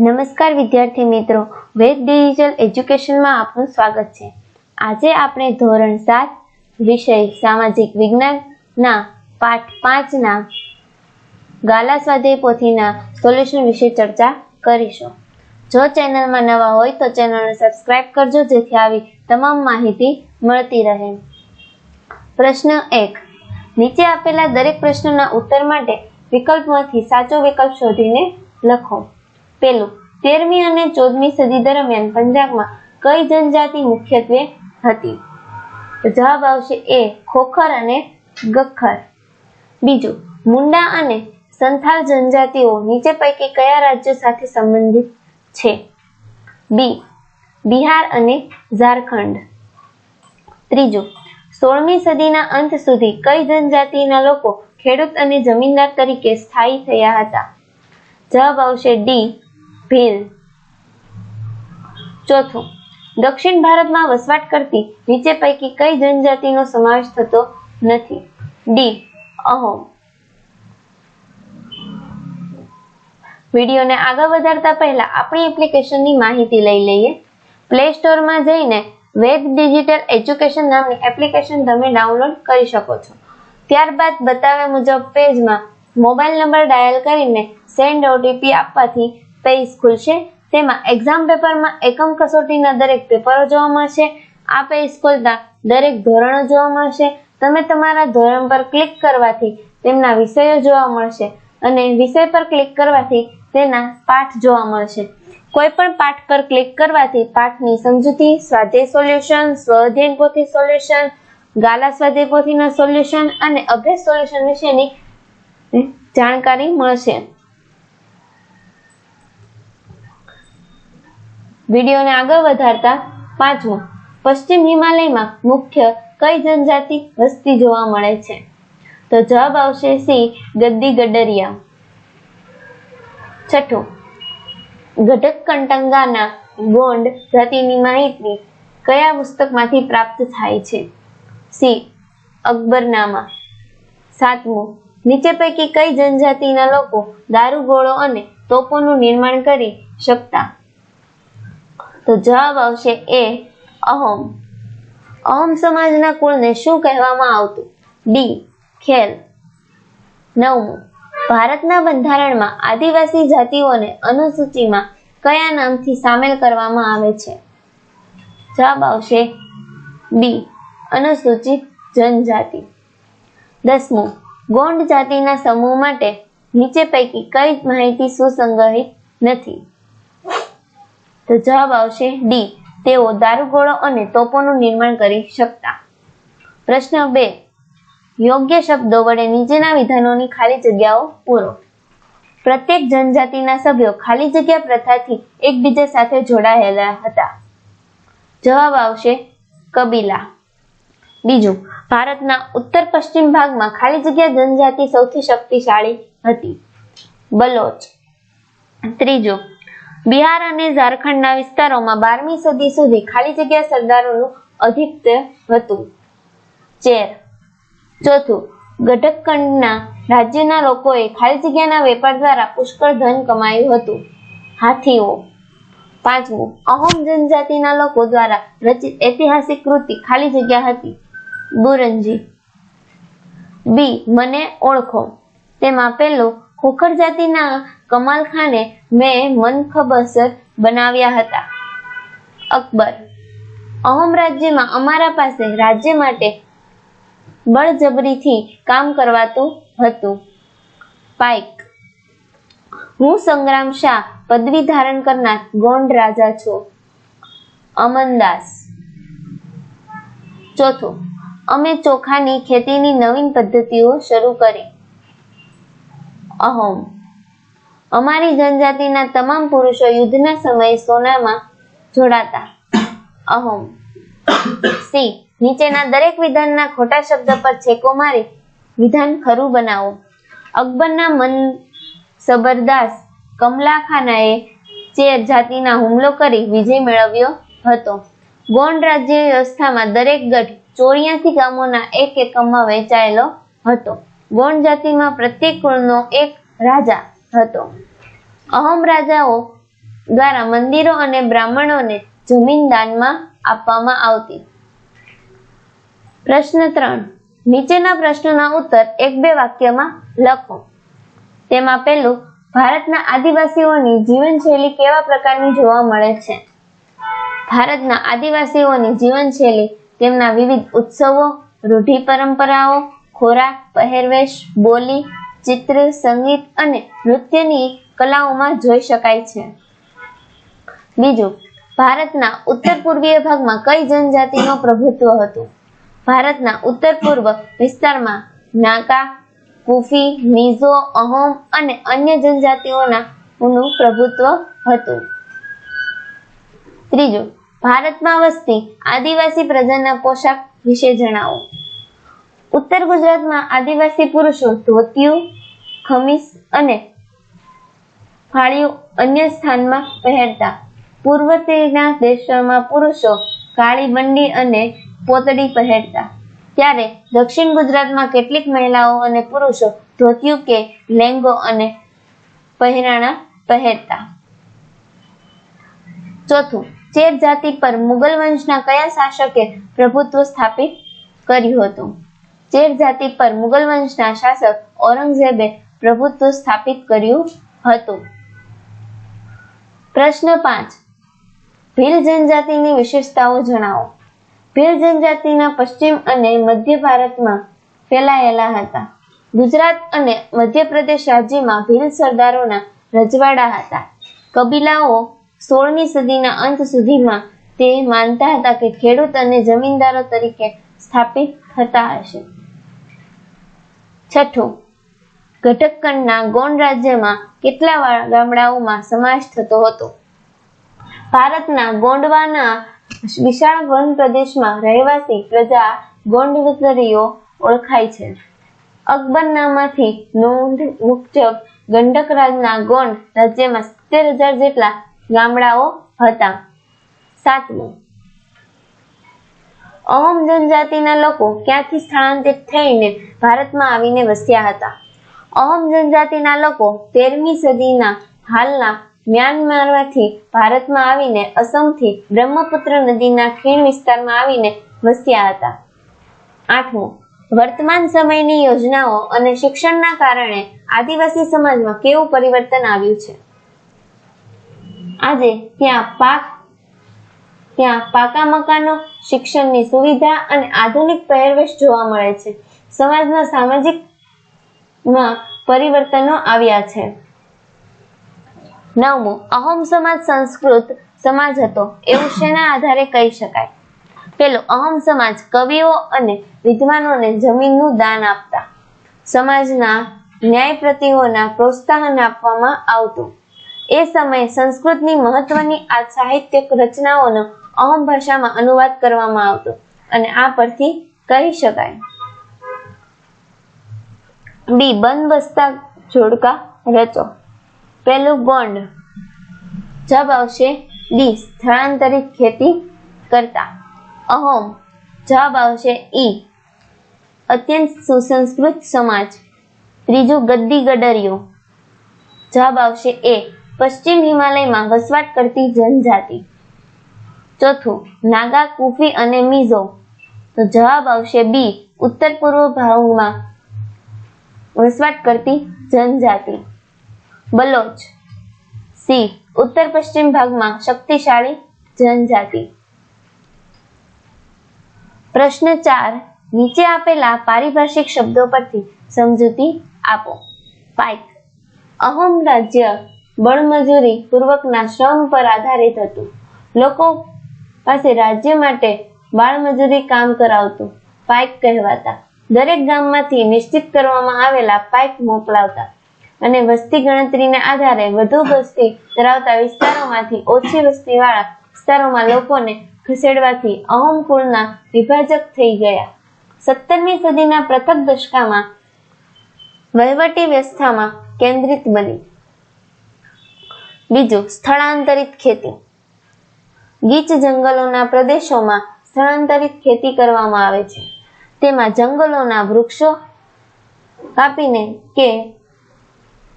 નમસ્કાર વિદ્યાર્થી મિત્રો. વેદ ડિજિટલ એજ્યુકેશનમાં આપનું સ્વાગત છે. આજે આપણે ધોરણ સાત, વિષય સામાજિક વિજ્ઞાનના પાઠ પાંચના ગાલા સ્વાધ્યાય પોથીના સોલ્યુશન વિશે ચર્ચા કરીશું. જો ચેનલમાં નવા હોય તો ચેનલને સબસ્ક્રાઇબ કરજો, જેથી આવી તમામ માહિતી મળતી રહે. પ્રશ્ન એક. નીચે આપેલા દરેક પ્રશ્નના ઉત્તર માટે વિકલ્પમાંથી સાચો વિકલ્પ શોધીને લખો. પેલું. તેરમી અને ચૌદમી સદી દરમિયાન પંજાબમાં કઈ જનજાતિ મુખ્યત્વે હતી? જવાબ આવશે એ, ખોખર અને ગખર. બીજું, મુંડા અને સંથાલ જનજાતિઓ નીચે પૈકી કયા રાજ્ય સાથે સંબંધિત છે? બી, બિહાર અને ઝારખંડ. ત્રીજું, સોળમી સદીના અંત સુધી કઈ જનજાતિના લોકો ખેડૂત અને જમીનદાર તરીકે સ્થાયી થયા હતા? જવાબ આવશે ડી ભીલ. ચોથું, દક્ષિણ ભારતમાં વસવાટ કરતી નીચે પૈકી કઈ જનજાતિનો સમાવેશ થતો નથી? ડી, અહોમ. વિડીયોને આગળ વધારતા પહેલા આપણી એપ્લિકેશનની માહિતી લઈ લઈએ. પ્લે સ્ટોરમાં જઈને વેબ ડિજિટલ એજ્યુકેશન નામની એપ્લિકેશન તમે ડાઉનલોડ કરી શકો છો. ત્યારબાદ બતાવ્યા મુજબ પેજમાં મોબાઈલ નંબર ડાયલ કરીને સેન્ડ ઓટીપી આપવાથી પેજ ખુલશે તેમાં એક્ઝામ પેપરમાં એકમ કસોટીના દરેક પેપરો જોવા મળશે. આ પેજ ખોલતા દરેક ધોરણો જોવા મળશે. તમે તમારા ધોરણ પર ક્લિક કરવાથી તેમના વિષયો જોવા મળશે અને વિષય પર ક્લિક કરવાથી તેના પાઠ જોવા મળશે. કોઈ પણ પાઠ પર ક્લિક કરવાથી પાઠની સમજૂતી, સ્વાધ્યાય સોલ્યુશન, સ્વઅધ્યયન પોથી સોલ્યુશન, ગાલા સ્વાધ્યાય પોથીના સોલ્યુશન અને અભ્યાસ સોલ્યુશન વિશેની જાણકારી મળશે. વિડીયોને આગળ વધારતા પાંચમું, પશ્ચિમ હિમાલયમાં મુખ્ય કઈ જનજાતિ વસ્તી જોવા મળે છે? તો જવાબ આવશે સી, ગદ્દી ગડરિયા. છઠ્ઠું, ઘટક કંટંગાના ગોંડ જાતિની માહિતી કયા પુસ્તકમાંથી પ્રાપ્ત થાય છે? સી, અકબરનામા. સાતમું, નીચે પૈકી કઈ જનજાતિના લોકો દારૂગોળો અને તોપોનું નિર્માણ કરી શકતા? તો જવાબ આવશે એ અહોમ. અહોમ સમાજના કુળને શું કહેવામાં આવતું? ડી ખેલ. નવમું, ભારતના બંધારણમાં આદિવાસી જાતિઓને અનુસૂચિમાં કયા નામથી સામેલ કરવામાં આવે છે? જવાબ આવશે બી, અનુસૂચિત જનજાતિ. દસમું, ગોંડ જાતિના સમૂહ માટે નીચે પૈકી કઈ માહિતી સુસંગહિત નથી? તો જવાબ આવશે ડી. તેઓ દારૂગોળો અને તોપોનું નિર્માણ કરી શકતા. પ્રશ્ન બે. યોગ્ય શબ્દો વડે નીચેના વિધાનોની ખાલી જગ્યાઓ પૂરો. પ્રત્યેક જનજાતિના સભ્યો ખાલી જગ્યા પ્રથાથી એકબીજા સાથે જોડાયેલા હતા. જવાબ આવશે કબીલા. બીજું. ભારતના ઉત્તર પશ્ચિમ ભાગમાં ખાલી જગ્યા જનજાતિ સૌથી શક્તિશાળી હતી. બલોચ. ત્રીજું. બિહાર અને ઝારખંડના વિસ્તારોમાં બારમી સદી સુધી ખાલી જગ્યા સરદારોનું અધિપત્ય હતું. ચેર. ચોથું. ગઢકખંડના રાજ્યના લોકોએ ખાલી જગ્યાના વેપાર દ્વારા પુષ્કળ ધન કમાયું હતું. હાથીઓ. પાંચમું. અહોમ જનજાતિના લોકો દ્વારા રચિત ઐતિહાસિક કૃતિ ખાલી જગ્યા હતી. બુરંજી બી. મને ઓળખો. તેમાં પેલું ખોખર જાતિના કમાલ ખાને મેં મનખબસર બનાવ્યા હતા. અકબર, અહોમ રાજ્યમાં અમારા પાસે રાજ્ય માટે બળજબરીથી કામ કરવાતું હતું. પાઇક, હું સંગ્રામ શાહ પદવી ધારણ કરનાર ગોંડ રાજા છું. અમનદાસ, ચોથું, અમે ચોખાની ખેતીની નવીન પદ્ધતિઓ શરૂ કરી. અહોમ. અમારી જનજાતિના તમામ પુરુષો યુદ્ધના સમયે સોનામાં જોડાતા. અહોમ. સી. નીચેના દરેક વિધાનના ખોટા શબ્દ પર છેકો મારી. વિધાન ખરું બનાવો. અકબરના મન સબરદાસ કમલા ખાનાએ ચેર જાતિના હુમલો કરી વિજય મેળવ્યો હતો. ગોંડ રાજ્ય વ્યવસ્થામાં દરેક ગઢ ચોર્યાસી ગામોના એક એકમમાં વહેંચાયેલો હતો. ગોંડ જાતિમાં પ્રત્યેક કુળનો એક રાજા હતો. અહમ રાજાઓ દ્વારા મંદિરો અને બ્રાહ્મણોને જમીન દાનમાં આપવામાં આવતી. પ્રશ્ન ત્રણ. નીચેના પ્રશ્નોના ઉત્તર એક બે વાક્યમાં લખો. તેમાં પહેલું, ભારતના આદિવાસીઓની જીવનશૈલી કેવા પ્રકારની જોવા મળે છે? ભારતના આદિવાસીઓની જીવનશૈલી તેમના વિવિધ ઉત્સવો, રૂઢિ પરંપરાઓ ખોરાક, પહેરવેશ, બોલી, ચિત્ર, સંગીત અને નૃત્યની કલાઓમાં જોઈ શકાય છે. બીજું, ભારતના ઉત્તર પૂર્વીય ભાગમાં કઈ જનજાતિનો પ્રભુત્વ હતું? ભારતના ઉત્તર પૂર્વ વિસ્તારમાં નાગા, કુફી, મિઝો, અહોમ અને અન્ય જનજાતિઓના પ્રભુત્વ હતું. ત્રીજું, ભારતમાં વસતી આદિવાસી પ્રજાના પોશાક વિશે જણાવો. ઉત્તર ગુજરાતમાં આદિવાસી પુરુષો ધોતિયું, ખમીસ અને ફાળિયું અન્ય સ્થાનમાં પહેરતા. પૂર્વના દેશોમાં પુરુષો કાળી બંડી અને પોતડી પહેરતા. ત્યારે દક્ષિણ ગુજરાતમાં કેટલીક મહિલાઓ અને પુરુષો ધોતિયું કે લેંગો અને પહેરાણા પહેરતા. ચોથું, ચેર જાતિ પર મુગલ વંશના કયા શાસકે પ્રભુત્વ સ્થાપિત કર્યું હતું? ચેર જાતિ પર મુગલ વંશના શાસક ઔરંગઝેબે પ્રભુત્વ સ્થાપિત કર્યું હતું. પ્રશ્ન પાંચ. ભીલ જનજાતિની વિશેષતાઓ જણાવો. ભીલ જનજાતિના પશ્ચિમ અને મધ્ય ભારતમાં ફેલાયેલા હતા. ગુજરાત અને મધ્યપ્રદેશ રાજ્યમાં ભીલ સરદારોના રજવાડા હતા. કબીલાઓ સોળમી સદીના અંત સુધીમાં તે માનતા હતા કે ખેડૂત અને જમીનદારો તરીકે સ્થાપિત થતા હશે. છઠ્ઠું. ઘટકકંડના ગોંડ રાજ્યમાં કેટલા ગામડાઓમાં સમાવેશ થતો હતો? ભારતના ગોંડવાના વિશાળ વન પ્રદેશમાં રહેવાસી પ્રજા ગોંડવતરીઓ ઓળખાય છે. અકબરનામાથી નોંધ મુજબ ગંડક રાજના ગોંડ રાજ્યમાં સિત્તેર હજાર જેટલા ગામડાઓ હતા. સાતમું. અહોમ જનજાતિના લોકો ક્યાંથી સ્થળાંતરિત થઈને ભારતમાં આવીને વસ્યા હતા? અહોમ જનજાતિના લોકો તેરમી સદીના હાલના મ્યાનમારમાંથી ભારતમાં આવીને અસમથી બ્રહ્મપુત્ર નદીના ખીણ વિસ્તારમાં આવીને વસ્યા હતા. આઠમું, વર્તમાન સમયની યોજનાઓ અને શિક્ષણના કારણે આદિવાસી સમાજમાં કેવું પરિવર્તન આવ્યું છે? આજે ત્યાં પાક ત્યાં પાકા મકાનો, શિક્ષણની સુવિધા અને આધુનિક પહેરવેશ જોવા મળે છે. સમાજના સામાજિક પરિવર્તનો આવ્યા છે. નવમું, અહોમ સમાજ સંસ્કૃત સમાજ હતો. એવું શેના આધારે કહી શકાય? પેલો, અહોમ સમાજ કવિઓ અને વિદ્વાનોને જમીનનું દાન આપતા. સમાજના ન્યાયપ્રતિઓના પ્રોત્સાહન આપવામાં આવતું. એ સમયે સંસ્કૃતની મહત્વની આ સાહિત્યક રચનાઓનો અહોમ ભાષામાં અનુવાદ કરવામાં આવતો અને આ પરથી કહી શકાય. બી બંધ બસતા જોડકા રચો. પહેલું બોન્ડ જવાબ આવશે? ડી, સ્થળાંતરિત ખેતી કરતા. અહોમ. જવાબ આવશે? ઈ. અત્યંત સુસંસ્કૃત સમાજ. ત્રીજું ગદ્દી ગડરિયું જવાબ આવશે? એ. પશ્ચિમ હિમાલયમાં વસવાટ કરતી જનજાતિ. ચોથું, નાગા, કુફી અને મિઝો. તો જવાબ આવશે બી, ઉત્તર પૂર્વ ભાગમાં વસવાટ કરતી જનજાતિ. બલોચ. સી, ઉત્તર પશ્ચિમ ભાગમાં શક્તિશાળી જનજાતિ. પ્રશ્ન ચાર, નીચે આપેલા પારિભાષિક શબ્દો પરથી સમજૂતી આપો. પાઇક. અહોમ રાજ્ય બળમજૂરી પૂર્વકના શ્રમ પર આધારિત હતું. લોકો પાસે રાજ્ય માટે બાળમજૂરી કામ કરાવતું પાઇક કહેવાતા. દરેક ગામમાંથી નિશ્ચિત કરવામાં આવેલા પાઇક મોકલાવતા અને વસ્તી ગણતરીને આધારે વધુ વસ્તી ધરાવતા વિસ્તારોમાંથી ઓછી વસ્તીવાળા વિસ્તારોમાં લોકોને ખસેડવાથી અહોમ કુળના વિભાજક થઈ ગયા. સત્તરમી સદીના પ્રથમ દશકામાં વહીવટી વ્યવસ્થામાં કેન્દ્રિત બની. બીજું, સ્થળાંતરિત ખેતી. ગીચ જંગલોના પ્રદેશોમાં સ્થળાંતરિત ખેતી કરવામાં આવે છે. તેમાં જંગલોના વૃક્ષો કાપીને કે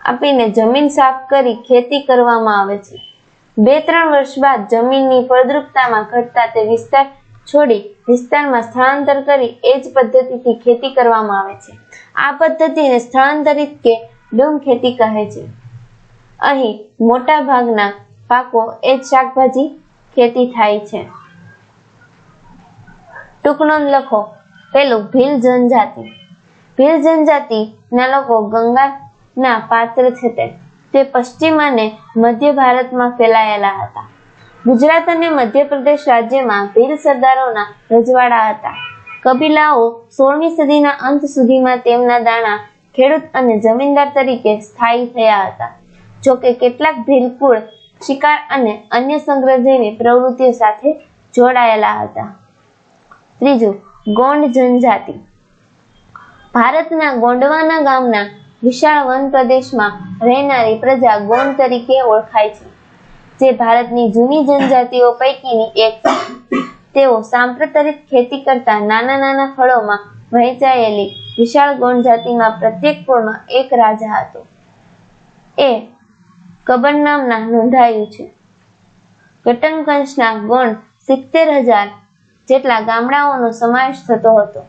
આપીને જમીન સાફ કરી ખેતી કરવામાં આવે છે. બે ત્રણ વર્ષ બાદ જમીનની ફળદ્રુપતામાં ઘટતા તે વિસ્તાર છોડી વિસ્તારમાં સ્થળાંતર કરી એ જ પદ્ધતિથી ખેતી કરવામાં આવે છે. આ પદ્ધતિને સ્થળાંતરિત કે ડૂમ ખેતી કહે છે. અહીં મોટા ભાગના પાકો એ જ શાકભાજી ખેતી થાય છે. ટૂંકનો લખો. પેલું ભીલ જનજાતિ. ભીલ જનજાતિના લોકો ગંગાના પાત્ર છે તે. પશ્ચિમ અને મધ્ય ભારતમાં ફેલાયેલા હતા. ગુજરાત અને મધ્યપ્રદેશ રાજ્યમાં ભીલ સરદારોના રજવાડા હતા. કબીલાઓ સોળમી સદીના અંત સુધીમાં તેમના દાણા ખેડૂત અને જમીનદાર તરીકે સ્થાયી થયા હતા. જોકે કેટલાક ભીલ કુળ શિકાર અને અન્ય સંગ્રહ જેવી પ્રવૃત્તિઓ સાથે જોડાયેલા હતા. ત્રીજું, ગોંડ જનજાતિ. ભારતના ગોંડવાના ગામના વિશાળ વન પ્રદેશમાં રહેનારી પ્રજા ગોંડ તરીકે ઓળખાય છે, જે ભારતની જૂની જનજાતિઓ પૈકીની એક તેઓ સાંપ્રતરિત ખેતી કરતા નાના નાના ફળોમાં વહેંચાયેલી વિશાળ ગોંડ જાતિમાં પ્રત્યેક કુળમાં એક રાજા હતો. એ કબર નામના નોંધાયું છે. ઘટનકંશના ગણ સિત્તેર હજાર જેટલા ગામડાઓનો સમાવેશ થતો હતો.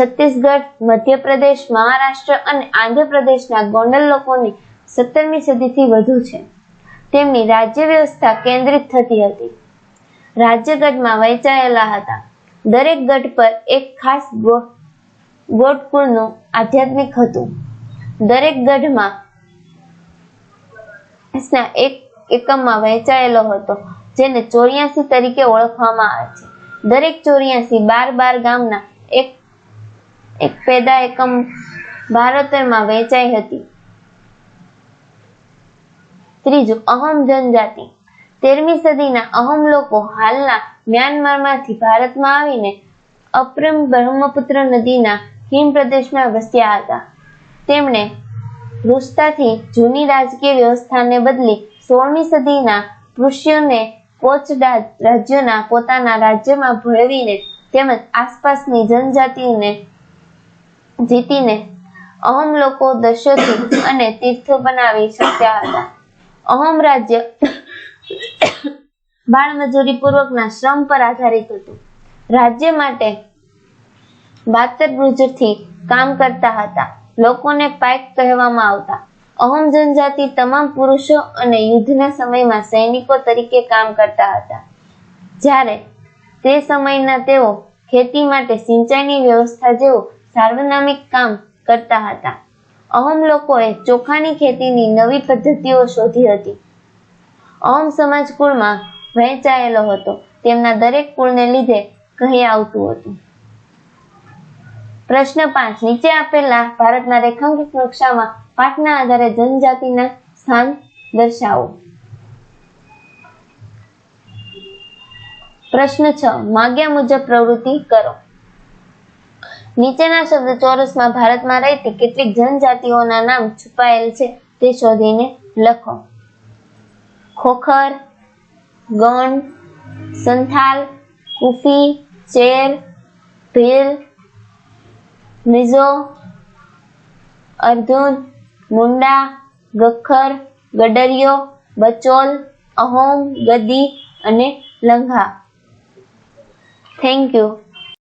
છત્તીસગઢ, મધ્યપ્રદેશ, મહારાષ્ટ્ર અને આંધ્રપ્રદેશના ગોંડલ લોકોની સત્તરમી સદીથી વધુ છે. તેમની રાજ્ય વ્યવસ્થા કેન્દ્રિત થતી હતી. રાજ્યગઢમાં વહેંચાયેલા હતા. દરેક ગઢ પર એક ખાસ ગોટકુળનું આધ્યાત્મિક હતું. દરેક ગઢમાં એક એકમમાં વહેંચાયેલો હતો, જેને ચોર્યાસી તરીકે ઓળખવામાં આવે છે. દરેક ચોર્યાસી બાર બાર ગામના એક એક પેદા એકમ ભારતમાં વહેંચાઈ હતી. ત્રીજું, અહમ જનજાતિ. તેરમી સદીના અહમ લોકો હાલના મ્યાનમારમાંથી ભારતમાં આવીને અપ્રમ બ્રહ્મપુત્ર નદીના હિમ પ્રદેશમાં વસ્યા હતા. તેમણે રૂસ્તાથી જૂની રાજકીય વ્યવસ્થાને બદલી સોળમી સદીના પૃષ્યોને કોચ રાજ્યોના પોતાના રાજ્યમાં ભળવીને તેમજ આસપાસની જનજાતિને જીતીને અહમ લોકો દશોથી અને તીર્થો બનાવી શક્યા હતા. અહમ રાજ્ય બાળમજૂરી પૂર્વકના શ્રમ પર આધારિત હતું. રાજ્ય માટે બાતરથી કામ કરતા હતા. લોકોને પાઇક કહેવામાં આવતા. અહમ જનજાતિ તમામ પુરુષો અને યુદ્ધના સમયમાં સૈનિકો તરીકે કામ કરતા હતા. જ્યારે તે સમયના તેઓ ખેતી માટે સિંચાઈની વ્યવસ્થા જેવું સાર્વનામિક કામ કરતા હતા. અહમ લોકોએ ચોખાની ખેતીની નવી પદ્ધતિઓ શોધી હતી. અહમ સમાજ કુળમાં વહેંચાયેલો હતો. તેમના દરેક કુળને લીધે કહી આવતું હતું. પ્રશ્ન પાંચ. નીચે આપેલા ભારતના રેખાંકિત નકશામાં પાઠના આધારે જનજાતિના સ્થાન દર્શાવો. પ્રશ્ન છ. માગ્યા મુજબ પ્રવૃત્તિ કરો. નીચેના શબ્દ ચોરસમાં ભારતમાં રહેતી કેટલીક જનજાતિઓના નામ છુપાયેલ છે તે શોધીને લખો. ખોખર, ગણ, સંથાલ, કુફી ચેર ભીલ મિઝો અર્ધુન મુંડા ગખર ગડરિયો બચોલ અહોમ ગદી અને લંઘા. Thank you